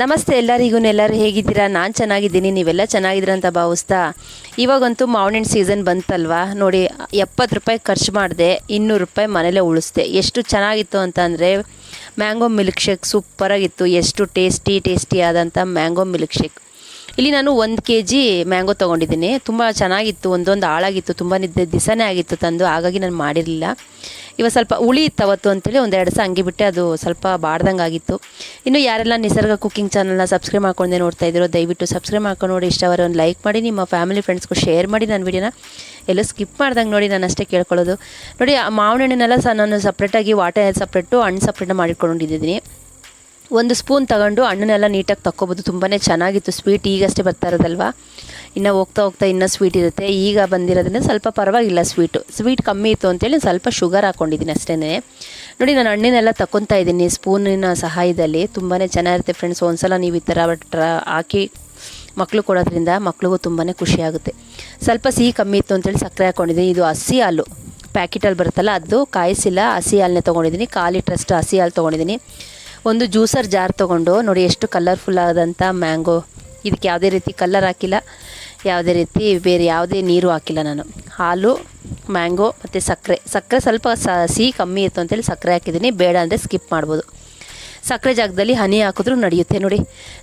ನಮಸ್ತೆ ಎಲ್ಲರಿಗೂ, ಎಲ್ಲರೂ ಹೇಗಿದ್ದೀರಾ? ನಾನು ಚೆನ್ನಾಗಿದ್ದೀನಿ, ನೀವೆಲ್ಲ ಚೆನ್ನಾಗಿದ್ದೀರ ಅಂತ ಭಾವಿಸ್ತಾ? ಇವಾಗಂತೂ ಮಾವಿನ ಸೀಸನ್ ಬಂತಲ್ವಾ? ನೋಡಿ, ಎಪ್ಪತ್ತು ರೂಪಾಯಿ ಖರ್ಚು ಮಾಡಿದೆ, ಇನ್ನೂರು ರೂಪಾಯಿ ಮನೇಲೆ ಉಳಿಸ್ದೆ. ಎಷ್ಟು ಚೆನ್ನಾಗಿತ್ತು ಅಂತ ಅಂದರೆ ಮ್ಯಾಂಗೋ ಮಿಲ್ಕ್ ಶೇಕ್ ಸೂಪರಾಗಿತ್ತು. ಎಷ್ಟು ಟೇಸ್ಟಿ ಟೇಸ್ಟಿ ಆದಂಥ ಮ್ಯಾಂಗೋ ಮಿಲ್ಕ್ ಶೇಕ್ ಇಲ್ಲಿ ನಾನು ಒಂದು ಕೆ ಜಿ ಮ್ಯಾಂಗೋ ತೊಗೊಂಡಿದ್ದೀನಿ. ತುಂಬ ಚೆನ್ನಾಗಿತ್ತು, ಒಂದೊಂದು ಹಾಳಾಗಿತ್ತು, ತುಂಬ ನಿದ್ದೆ ದಿಸನೇ ಆಗಿತ್ತು ತಂದು, ಹಾಗಾಗಿ ನಾನು ಮಾಡಿರಲಿಲ್ಲ. ಇವಾಗ ಸ್ವಲ್ಪ ಹುಳಿ ಇತ್ತು ಅವತ್ತು ಅಂತೇಳಿ ಒಂದು ಎರಡು ದಿವಸ ಹಂಗೆ ಬಿಟ್ಟೆ, ಅದು ಸ್ವಲ್ಪ ಬಾಡ್ದಂಗೆ ಆಗಿತ್ತು. ಇನ್ನು ಯಾರೆಲ್ಲ ನಿಸರ್ಗ ಕುಕ್ಕಿಂಗ್ ಚಾನಲ್ನ ಸಬ್ಸ್ಕ್ರೈಬ್ ಮಾಡ್ಕೊಂಡೆ ನೋಡ್ತಾ ಇದ್ದೀರೋ, ದಯವಿಟ್ಟು ಸಬ್ಸ್ಕ್ರೈಬ್ ಮಾಡ್ಕೊಂಡು ನೋಡಿ. ಇಷ್ಟವರೆ ಒಂದು ಲೈಕ್ ಮಾಡಿ, ನಿಮ್ಮ ಫ್ಯಾಮಿಲಿ ಫ್ರೆಂಡ್ಸ್ಗೂ ಶೇರ್ ಮಾಡಿ ನನ್ನ ವಿಡಿಯೋನ ಎಲ್ಲೂ ಸ್ಕಿಪ್ ಮಾಡ್ದಂಗೆ ನೋಡಿ, ನಾನು ಅಷ್ಟೇ ಕೇಳ್ಕೊಳ್ಳೋದು. ನೋಡಿ, ಆ ಮಾವಿನ ಹಣ್ಣನ್ನೆಲ್ಲ ಸಹ ನಾನು ಸಪ್ರೇಟಾಗಿ ವಾಟರ್ ಸಪ್ರೇಟು ಹಣ್ಣು ಸಪ್ರೇಟ್ನ ಮಾಡಿಟ್ಕೊಂಡಿದ್ದೀನಿ. ಒಂದು ಸ್ಪೂನ್ ತಗೊಂಡು ಹಣ್ಣನ್ನೆಲ್ಲ ನೀಟಾಗಿ ತಕ್ಕೊಬೋದು. ತುಂಬಾ ಚೆನ್ನಾಗಿತ್ತು ಸ್ವೀಟ್. ಈಗಷ್ಟೇ ಬರ್ತಾ ಇರೋದಲ್ವಾ? ಇನ್ನು ಹೋಗ್ತಾ ಹೋಗ್ತಾ ಇನ್ನೂ ಸ್ವೀಟ್ ಇರುತ್ತೆ. ಈಗ ಬಂದಿರೋದ್ರಿಂದ ಸ್ವಲ್ಪ ಪರವಾಗಿಲ್ಲ ಸ್ವೀಟು. ಸ್ವೀಟ್ ಕಮ್ಮಿ ಇತ್ತು ಅಂತೇಳಿ ಸ್ವಲ್ಪ ಶುಗರ್ ಹಾಕ್ಕೊಂಡಿದ್ದೀನಿ ಅಷ್ಟೇ ನೋಡಿ, ನಾನು ಹಣ್ಣಿನೆಲ್ಲ ತಗೊತಾ ಇದ್ದೀನಿ ಸ್ಪೂನಿನ ಸಹಾಯದಲ್ಲಿ. ತುಂಬಾ ಚೆನ್ನಾಗಿರುತ್ತೆ ಫ್ರೆಂಡ್ಸ್. ಒಂದ್ಸಲ ನೀವು ಈ ಥರ ಹಾಕಿ ಮಕ್ಕಳು ಕೊಡೋದ್ರಿಂದ ಮಕ್ಳಿಗೂ ತುಂಬಾ ಖುಷಿಯಾಗುತ್ತೆ ಸ್ವಲ್ಪ ಸಿಹಿ ಕಮ್ಮಿ ಇತ್ತು ಅಂತೇಳಿ ಸಕ್ಕರೆ ಹಾಕ್ಕೊಂಡಿದ್ದೀನಿ ಇದು ಹಸಿ ಹಾಲು. ಪ್ಯಾಕೆಟಲ್ಲಿ ಬರುತ್ತಲ್ಲ, ಅದು ಕಾಯಿಸಿಲ್ಲ, ಹಸಿ ಹಾಲನ್ನೇ ತೊಗೊಂಡಿದ್ದೀನಿ. ಕಾಲು ಲೀಟ್ರಷ್ಟು ಹಸಿ ಹಾಲು ತೊಗೊಂಡಿದ್ದೀನಿ. ಒಂದು ಜ್ಯೂಸರ್ ಜಾರ್ ತೊಗೊಂಡು, ನೋಡಿ ಎಷ್ಟು ಕಲರ್ಫುಲ್ ಆದಂಥ ಮ್ಯಾಂಗೋ ಇದಕ್ಕೆ ಯಾವುದೇ ರೀತಿ ಕಲ್ಲರ್ ಹಾಕಿಲ್ಲ, ಯಾವುದೇ ರೀತಿ ಬೇರೆ ಯಾವುದೇ ನೀರು ಹಾಕಿಲ್ಲ ನಾನು. ಹಾಲು ಮ್ಯಾಂಗೋ ಮತ್ತು ಸಕ್ಕರೆ. ಸಕ್ಕರೆ ಸ್ವಲ್ಪ ಸಿಹಿ ಕಮ್ಮಿ ಇತ್ತು ಅಂತೇಳಿ ಸಕ್ಕರೆ ಹಾಕಿದ್ದೀನಿ. ಬೇಡ ಅಂದರೆ ಸ್ಕಿಪ್ ಮಾಡ್ಬೋದು. ಸಕ್ಕರೆ ಜಾಗದಲ್ಲಿ ಹನಿ ಹಾಕಿದ್ರೂ ನಡೆಯುತ್ತೆ ನೋಡಿ.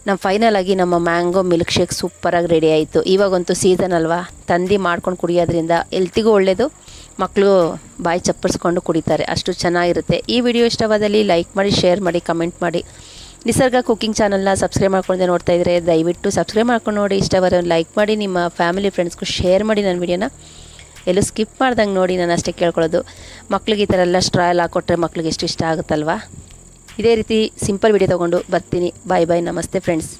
ನಮ್ಮ ಫೈನಲ್ ಆಗಿ ನಮ್ಮ ಮ್ಯಾಂಗೋ ಮಿಲ್ಕ್ ಶೇಕ್ ಸೂಪರಾಗಿ ರೆಡಿ ಆಯಿತು. ಇವಾಗಂತೂ ಸೀಸನ್ ಅಲ್ವಾ? ತಂದು ಮಾಡ್ಕೊಂಡು ಕುಡಿಯೋದ್ರಿಂದ ಎಲ್ತಿಗೂ ಒಳ್ಳೆಯದು ಮಕ್ಕಳು ಬಾಯಿ ಚಪ್ಪರಿಸ್ಕೊಂಡು ಕುಡಿತಾರೆ. ಅಷ್ಟು ಚೆನ್ನಾಗಿರುತ್ತೆ. ಈ ವಿಡಿಯೋ ಇಷ್ಟವಾದಲ್ಲಿ ಲೈಕ್ ಮಾಡಿ, ಶೇರ್ ಮಾಡಿ, ಕಮೆಂಟ್ ಮಾಡಿ. ನಿಸರ್ಗ ಕುಕ್ಕಿಂಗ್ ಚಾನಲ್ನ ಸಬ್ಸ್ಕ್ರೈಬ್ ಮಾಡ್ಕೊಂಡೆ ನೋಡ್ತಾ ಇದ್ದರೆ ದಯವಿಟ್ಟು ಸಬ್ಸ್ಕ್ರೈಬ್ ಮಾಡ್ಕೊಂಡು ನೋಡಿ. ಇಷ್ಟವಾದ ಲೈಕ್ ಮಾಡಿ, ನಿಮ್ಮ ಫ್ಯಾಮಿಲಿ ಫ್ರೆಂಡ್ಸ್ಗೂ ಶೇರ್ ಮಾಡಿ ನನ್ನ ವಿಡಿಯೋನ. ಎಲ್ಲೂ ಸ್ಕಿಪ್ ಮಾಡ್ದಂಗೆ ನೋಡಿ, ನಾನು ಅಷ್ಟೇ ಕೇಳ್ಕೊಳ್ಳೋದು. ಮಕ್ಳಿಗೆ ಈ ಥರ ಎಲ್ಲ ಸ್ಟ್ರಾಯಲ್ ಹಾಕ್ಕೊಟ್ರೆ ಮಕ್ಳಿಗೆ ಎಷ್ಟು ಇಷ್ಟ ಆಗುತ್ತಲ್ವಾ? ಇದೇ ರೀತಿ ಸಿಂಪಲ್ ವಿಡಿಯೋ ತೊಗೊಂಡು ಬರ್ತೀನಿ. ಬಾಯ್ ಬಾಯ್, ನಮಸ್ತೆ, ಫ್ರೆಂಡ್ಸ್.